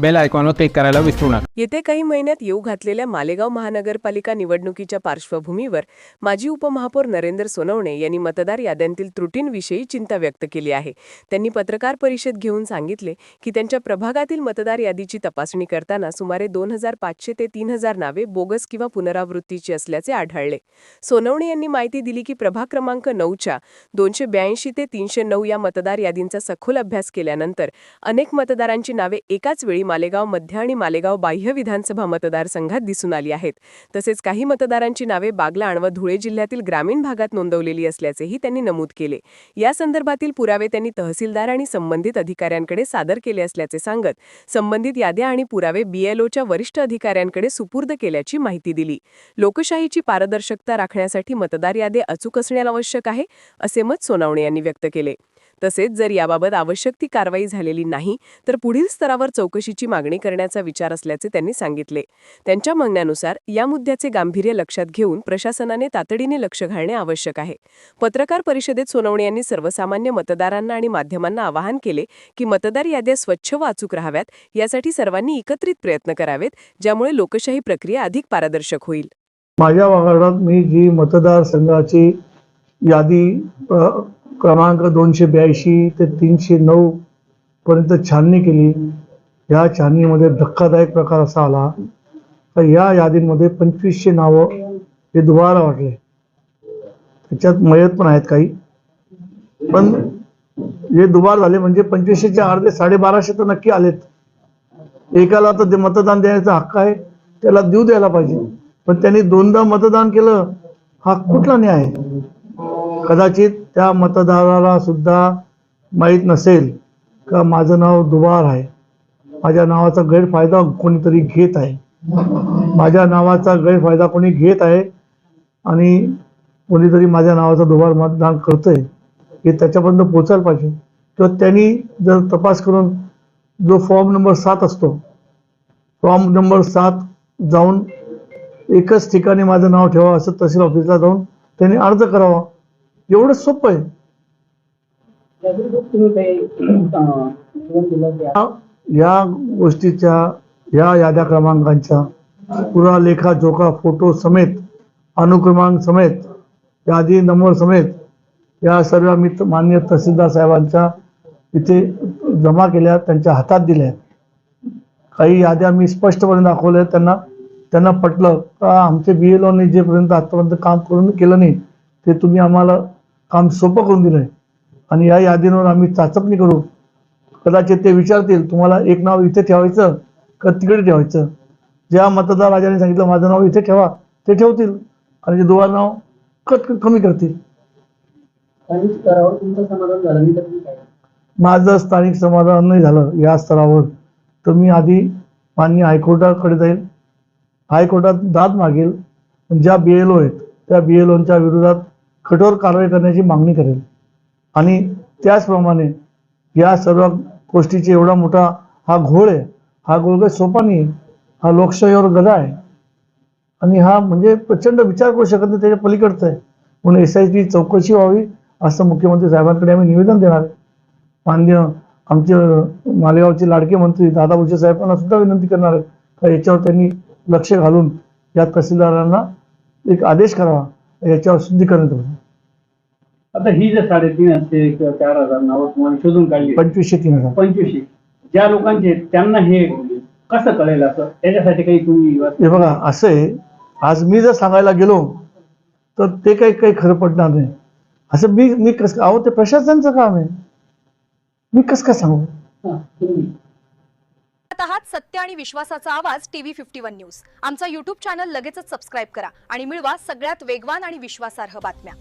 Bell आयकॉनवर click करायला विसरू नका. येत्या काही महिन्यात येऊ घातलेल्या मालेगाव महानगरपालिका निवडणुकीच्या पार्श्वभूमीवर माजी उपमहापौर नरेंद्र सोनवणे यांनी मतदार याद्यांतील त्रुटींविषयी चिंता व्यक्त केली आहे. त्यांनी पत्रकार परिषद घेऊन सांगितले की त्यांच्या प्रभागातील मतदार यादीची तपासणी करताना सुमारे दोन हजार पाचशे ते तीन हजार नावे बोगस किंवा पुनरावृत्तीची असल्याचे आढळले. सोनवणे यांनी माहिती दिली की प्रभाग क्रमांक नऊच्या दोनशे ब्याऐंशी ते तीनशे नऊ या मतदार यादींचा सखोल अभ्यास केल्यानंतर अनेक मतदारांची नावे एकाच वेळी मालेगाव मध्य आणि मालेगाव बाह्य विधानसभा मतदारसंघात दिसून आली आहेत. तसेच काही मतदारांची नावे बागलाण व धुळे जिल्ह्यातील ग्रामीण भागात नोंदवलेली असल्याचेही त्यांनी नमूद केले. या संदर्भातील पुरावे त्यांनी तहसीलदार आणि संबंधित अधिकाऱ्यांकडे सादर केले असल्याचे सांगत संबंधित याद्या आणि पुरावे बीएलओच्या वरिष्ठ अधिकाऱ्यांकडे सुपूर्द केल्याची माहिती दिली. लोकशाहीची पारदर्शकता राखण्यासाठी मतदार यादी अचूक असणे आवश्यक आहे असे मत सोनावणे यांनी व्यक्त केले. तसेच जर याबाबत आवश्यक ती कारवाई झालेली नाही तर पुढील स्तरावर चौकशीची मागणी करण्याचा विचार असल्याचे त्यांनी सांगितले. त्यांच्या म्हणण्यानुसार या मुद्द्याचे गांभीर्य लक्षात घेऊन प्रशासनाने तातडीने लक्ष घालणे आवश्यक आहे. पत्रकार परिषदेत सोनवणे यांनी सर्वसामान्य मतदारांना आणि माध्यमांना आवाहन केले की मतदार याद्या स्वच्छ व अचूक राहाव्यात यासाठी सर्वांनी एकत्रित प्रयत्न करावेत ज्यामुळे लोकशाही प्रक्रिया अधिक पारदर्शक होईल. माझ्या वार्डात मी जी मतदारसंघाची यादी क्रमांक दोनशे ब्याऐंशी ते तीनशे नऊ पर्यंत छाननी केली. या छाननीमध्ये धक्कादायक प्रकार असा आला तर या यादींमध्ये पंचवीसशे नावं हे दुबारा वाटले. त्याच्यात मयत पण आहेत काही. पण हे दुबार झाले म्हणजे पंचवीसशेच्या अर्धे साडेबाराशे तर नक्की आलेत. एकाला तर ते मतदान देण्याचा हक्क आहे त्याला देऊ द्यायला पाहिजे. पण त्यांनी दोनदा मतदान केलं हा कुठला न्याय? कदाचित त्या मतदाराला सुद्धा माहीत नसेल का माझं नाव दुबार आहे. माझ्या नावाचा गैरफायदा कोणीतरी घेत आहे. माझ्या नावाचा गैरफायदा कोणी घेत आहे आणि कोणीतरी माझ्या नावाचा दुबार मतदान करतंय हे त्याच्यापर्यंत पोचायला पाहिजे. किंवा त्यांनी जर तपास करून जो फॉर्म नंबर सात असतो फॉर्म नंबर सात जाऊन एकच ठिकाणी माझं नाव ठेवा असं तहसील ऑफिसला जाऊन त्यांनी अर्ज करावा. एवढं सोपं आहे. या- गोष्टीच्या या याद्या क्रमांकांच्या पुरा लेखा जोखा फोटो समेत अनुक्रमांक समेत यादी नंबर समेत या सर्व मी मान्य तहसीलदार साहेबांच्या इथे जमा केल्या त्यांच्या हातात दिल्या काही याद्या मी स्पष्टपणे दाखवल्या त्यांना त्यांना पटलं का आमचे बी एल ओने जेपर्यंत आतापर्यंत काम करून केलं नाही ते तुम्ही आम्हाला काम सोपं करून दिलंय. आणि या यादींवर आम्ही चाचपणी करू. कदाचित ते विचारतील तुम्हाला एक नाव इथे ठेवायचं का तिकडे ठेवायचं? ज्या मतदार राजाने सांगितलं माझं नाव इथे ठेवा ते ठेवतील. आणि जे दोघा नाव कट कमी करतील. माझं स्थानिक समाधान नाही झालं या स्तरावर. तर मी आधी मान्य हायकोर्टाकडे जाईल. हायकोर्टात दाद मागेल. ज्या बी एल ओ आहेत त्या बी एल ओच्या विरोधात कठोर कारवाई करण्याची मागणी करेल. आणि त्याचप्रमाणे या सर्व गोष्टीचे एवढा मोठा हा घोळ आहे हा घोळ काही सोपा नाही हा लोकशाहीवर गदा आहे. आणि हा म्हणजे प्रचंड विचार करू शकत नाही त्याच्या पलीकडचं आहे. म्हणून एस आय टी चौकशी व्हावी असं मुख्यमंत्री साहेबांकडे आम्ही निवेदन देणार आहे. मान्य आमचे मालेगावचे लाडके मंत्री दादा भुसे साहेबांना सुद्धा विनंती करणार आहे. का याच्यावर त्यांनी लक्ष घालून या तहसीलदारांना एक आदेश करावा याच्यावर शुद्धीकरण करू आता ही जर साडेतीन असते किंवा चार हजार नावं तुम्हाला शोधून काढली. पंचवीसशे तीन हजार. पंचवीसशे. ज्या लोकांचे आहेत, त्यांना हे कसं कळेल असं? त्याच्यासाठी काही तुम्ही हे बघा असं आहे. आज मी जर सांगायला गेलो तर ते काही काही खरं पडणार नाही. असं मी मी कसं अहो ते प्रशासनाचं काम आहे. मी कसं काय सांगू? हा, तुम्ही. पाहत आहात सत्य आणि विश्वासाचा आवाज टीव्ही फिफ्टी वन न्यूज. आमचा युट्यूब चॅनल लगेचच सबस्क्राईब करा आणि मिळवा सगळ्यात वेगवान आणि विश्वासार्ह बातम्या.